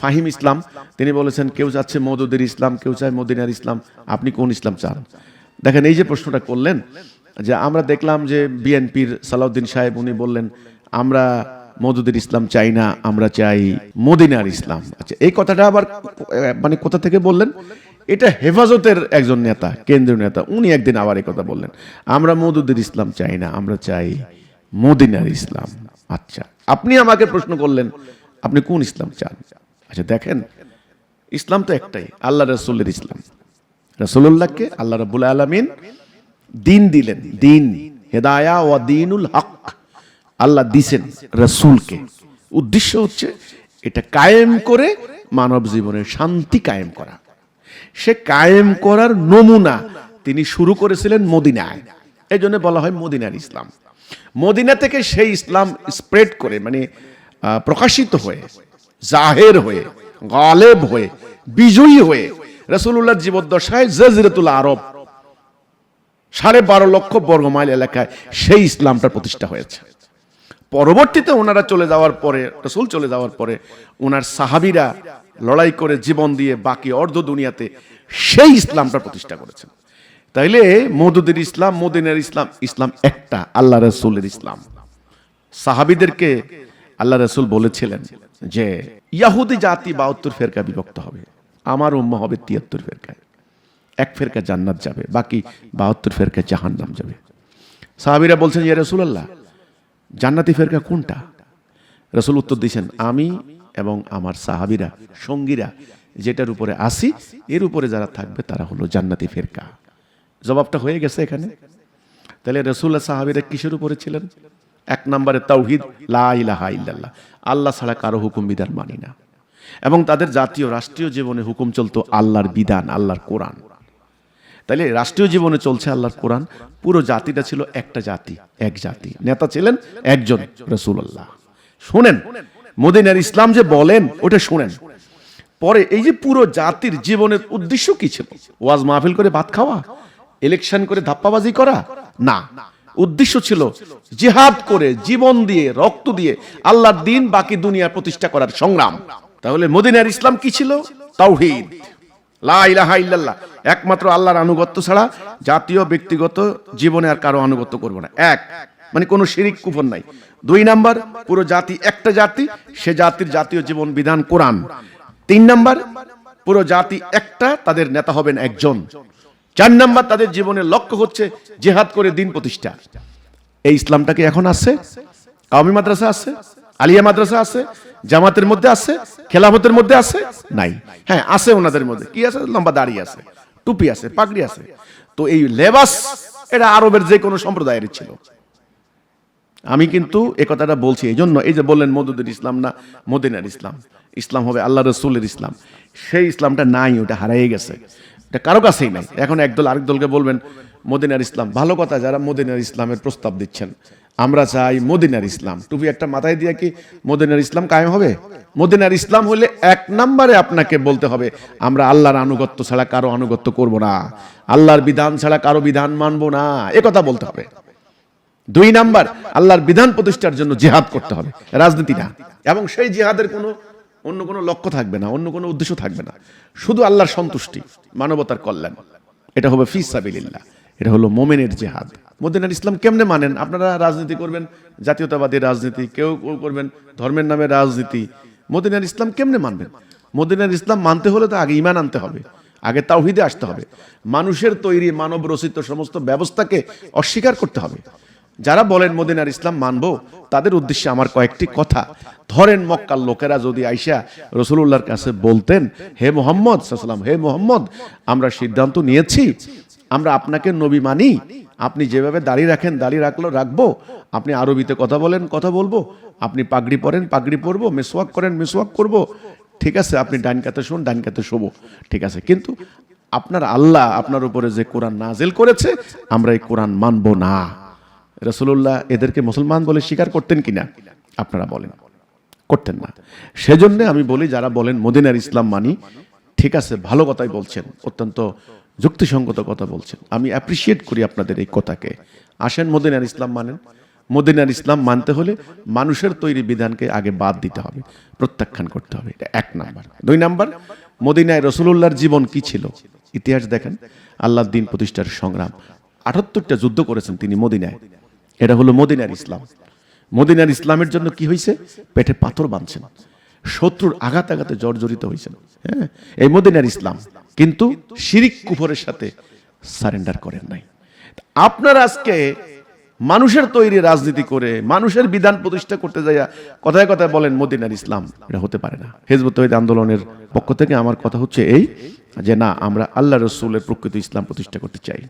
ফাহিম ইসলাম, তিনি বলেছেন, কেউ চাচ্ছে মদুদের ইসলাম, কেউ চায় মদিনার ইসলাম। আপনি কোন ইসলাম চান? দেখেন, এই যে প্রশ্নটা করলেন, যে আমরা দেখলাম যে বিএনপির সালাউদ্দিন সাহেব, উনি বললেন, আমরা মদুদের ইসলাম চাই না, আমরা চাই মদিনার ইসলাম। আচ্ছা এই কথাটা আবার মানে কোথা থেকে বললেন? এটা হেফাজতের একজন নেতা, কেন্দ্রীয় নেতা, উনি একদিন আবার এই কথা বললেন, আমরা মদুদের ইসলাম চাই না, আমরা চাই মদিনার ইসলাম। আচ্ছা আপনি আমাকে প্রশ্ন করলেন, আপনি কোন ইসলাম চান? আচ্ছা দেখেন, ইসলাম তো একটাই, আল্লাহ রসুল্লের ইসলাম। রসুল্লাহকে আল্লাহ রবুল আলমিন দিন দিলেন, দিন, হেদায়া ও দিনুল হক। আল্লাহ দিছেন রসুলকে। উদ্দেশ্য হচ্ছে এটা কায়েম করে মানব জীবনের শান্তি কায়েম করা। সে কায়েম করার নমুনা তিনি শুরু করেছিলেন মদিনায়। এই জন্য বলা হয় মদিনার ইসলাম। মদিনা থেকে সেই ইসলাম স্প্রেড করে মানে প্রকাশিত হয়ে জাহের হয়ে, গালেব হয়ে, বিজয়ী হয়ে রসুল্লাহ জীবদ্দশায় জজিরতুল আরব সাড়ে বারো লক্ষ বর্গমাইল এলাকায় সেই ইসলামটা প্রতিষ্ঠা হয়েছে। পরবর্তীতে ওনারা চলে যাওয়ার পরে, রসুল চলে যাওয়ার পরে ওনার সাহাবিরা লড়াই করে জীবন দিয়ে বাকি অর্ধ দুনিয়াতে সেই ইসলামটা প্রতিষ্ঠা করেছেন। তাইলে মদুদের ইসলাম, মদিনের ইসলাম ইসলাম একটা, আল্লাহ রসুলের ইসলাম। সাহাবিদেরকে আল্লাহ রসুল বলেছিলেন যে ইয়াহুদি জাতি বাহাত্তর ফেরকা বিভক্ত হবে, আমার উম্মা হবে তিয়াত্তর ফেরকায়। এক ফেরকা জান্নাত যাবে, বাকি বাহাত্তর ফেরকা জাহান্নাম যাবে। সাহাবিরা বলছেন, ইয়া রসুলাল্লাহ, জান্নাতি ফেরকা কোনটা? রসুল উত্তর দিয়েছেন, আমি এবং আমার সাহাবিরা, সঙ্গীরা, যেটার উপরে আসি, এর উপরে যারা থাকবে, তারা হলো জান্নাতি ফেরকা। জবাবটা হয়ে গেছে এখানে। তাহলে রসুল্লাহ সাহাবিরা কিসের উপরে ছিলেন? এক নম্বরে তাওহিদ, লা ইলাহা ইল্লাল্লাহ। আল্লাহ ছাড়া কারও হুকুম বিধান মানি না। এবং তাদের জাতীয় রাষ্ট্রীয় জীবনে হুকুম চলতো আল্লাহর বিধান, আল্লাহর কোরআন। তাইলে রাষ্ট্রীয় জীবনে চলছে আল্লাহর কোরআন, পুরো জাতিটা ছিল একটা জাতি, এক জাতি। নেতা ছিলেন একজন রসুল্লাহ শুনেন, মদিনার ইসলাম যে বলেন, ওটা শোনেন। পরে এই যে পুরো জাতির জীবনের উদ্দেশ্য কি ছিল? ওয়াজ মাহফিল করে ভাত খাওয়া? ইলেকশন করে ধাপ্পাবাজি করা? না। উদ্দেশ্য ছিল জিহাদ করে, জীবন দিয়ে, রক্ত দিয়ে আল্লাহর দিন বাকি দুনিয়া প্রতিষ্ঠা করার সংগ্রাম। তাহলে মদিনার ইসলাম কি ছিল? তাওহিদ। লা ইলাহা ইল্লাল্লাহ। একমাত্র আল্লাহর আনুগত্য ছাড়া জাতীয়, ব্যক্তিগত জীবনে আর কারও আনুগত্য করব না। এক মানে কোনো শিরিক, কুফর নাই। দুই নাম্বার, পুরো জাতি একটা জাতি, সে জাতির জাতীয় জীবন বিধান কোরআন। তিন নাম্বার, পুরো জাতি একটা, তাদের নেতা হবেন একজন। চার নাম্বার তাদের জীবনের লক্ষ্য হচ্ছে জেহাদ করে দিন প্রতিষ্ঠা। এই ইসলামটাকে এখন আছে? কাউমি মাদ্রাসা আছে? আলিয়া মাদ্রাসা আছে? জামাতের মধ্যে আছে? খেলাফতের মধ্যে আছে? নাই। হ্যাঁ আছে ওনাদের মধ্যে। কি আছে? লম্বা দাড়ি আছে, টুপি আছে, পাগড়ি আছে। তো এই লেবাস এটা আরবের যে কোনো সম্প্রদায়ের ছিল। আমি কিন্তু এ কথাটা বলছি এই জন্য এই যে বললেন মদুদের ইসলাম না, মদিনার ইসলাম। ইসলাম হবে আল্লাহ রসুলের ইসলাম। সেই ইসলামটা নাই, ওটা হারাই গেছে। এটা কারও কাছেই নাই। এখন একদল আরেক দলকে বলবেন, মদিনার ইসলাম। ভালো কথা, যারা মদিনার ইসলামের প্রস্তাব দিচ্ছেন। আমরা চাই মদিনার ইসলাম। টুপি একটা মাথায় দিয়ে কি মদিনার ইসলাম কায়েম হবে? মদিনার ইসলাম হলে এক নম্বরে আপনাকে বলতে হবে, আমরা আল্লাহর আনুগত্য ছাড়া কারও আনুগত্য করব না। আল্লাহর বিধান ছাড়া কারও বিধান মানব না। এ কথা বলতে হবে। দুই নাম্বার, আল্লাহর বিধান প্রতিষ্ঠার জন্য জিহাদ করতে হবে। রাজনীতি না। এবং সেই জিহাদের কোনো অন্য কোনো লক্ষ্য থাকবে না, অন্য কোনো উদ্দেশ্য থাকবে না। শুধু আল্লাহর সন্তুষ্টি, মানবতার কল্যাণ। এটা হবে ফিস সাবিলিল্লাহ, এটা হলো মোমেনের জিহাদ। মদিনার ইসলাম কেমনে মানেন? আপনারা রাজনীতি করবেন, জাতীয়তাবাদী রাজনীতি, কেউ কেউ করবেন, ধর্মের নামে রাজনীতি। মদিনার ইসলাম কেমনে মানবেন? মদিনার ইসলাম মানতে হলে তো আগে ইমান আনতে হবে, আগে তাওহিদে আসতে হবে। মানুষের তৈরি মানব রচিত সমস্ত ব্যবস্থাকে অস্বীকার করতে হবে। যারা বলেন মদিনার ইসলাম মানব, তাদের উদ্দেশ্যে আমার কয়েকটি কথা। ধরেন মক্কার লোকেরা যদি আইসা রসুল্লাহর কাছে বলতেন, হে মোহাম্মদ সাল্লাম, হে মোহাম্মদ, আমরা সিদ্ধান্ত নিয়েছি, আমরা আপনাকে নবী মানি, আপনি যেভাবে দাঁড়িয়ে রাখেন দাঁড়িয়ে রাখল, রাখব। আপনি আরবিতে কথা বলেন, কথা বলব। আপনি পাগড়ি পরেন, পাগড়ি পরবো, মেসওয়াক করেন, মেসওয়াক করব। ঠিক আছে, আপনি ডাইন কাতে শোন ডাইন কাতে শোবো। ঠিক আছে, কিন্তু আপনার আল্লাহ আপনার উপরে যে কোরআন নাজেল করেছে, আমরা এই কোরআন মানবো না। রসুল্লাহ এদেরকে মুসলমান বলে স্বীকার করতেন কিনা? আপনারা বলেন। করতেন না। সেজন্য আমি বলি, যারা বলেন মদিনার ইসলাম মানি, ঠিক আছে, ভালো কথাই বলছেন, অত্যন্ত যুক্তিসঙ্গত কথা বলছেন। আমি অ্যাপ্রিসিয়েট করি আপনাদের এই কথাকে। আসেন মদিনার ইসলাম মানেন। মদিনার ইসলাম মানতে হলে মানুষের তৈরি বিধানকে আগে বাদ দিতে হবে, প্রত্যাখ্যান করতে হবে। এটা এক নাম্বার। দুই নাম্বার, মদিনায় রসুলুল্লাহর জীবন কি ছিল? ইতিহাস দেখেন। আল্লাহর দিন প্রতিষ্ঠার সংগ্রাম। আটাত্তরটা যুদ্ধ করেছেন তিনি মদিনায়। এটা হলো মদিনার ইসলাম। মদিনার ইসলামের জন্য কি হয়েছে পেটে পাথর বাঁধছেন। শত্রুর আঘাত আঘাতে জর্জরিত হয়েছেন হ্যাঁ? এই মদিনার ইসলাম। কিন্তু শিরিক কুফরের সাথে সারেন্ডার করেন নাই। আপনারা আজকে মানুষের তৈরি রাজনীতি করে, মানুষের বিধান প্রতিষ্ঠা করতে যাইয়া কথায় কথায় বলেন, মদিনার ইসলাম। এটা হতে পারে না। হেজবত আন্দোলনের পক্ষ থেকে আমার কথা হচ্ছে এই যে, না, আমরা আল্লাহ রসুলের প্রকৃত ইসলাম প্রতিষ্ঠা করতে চাই।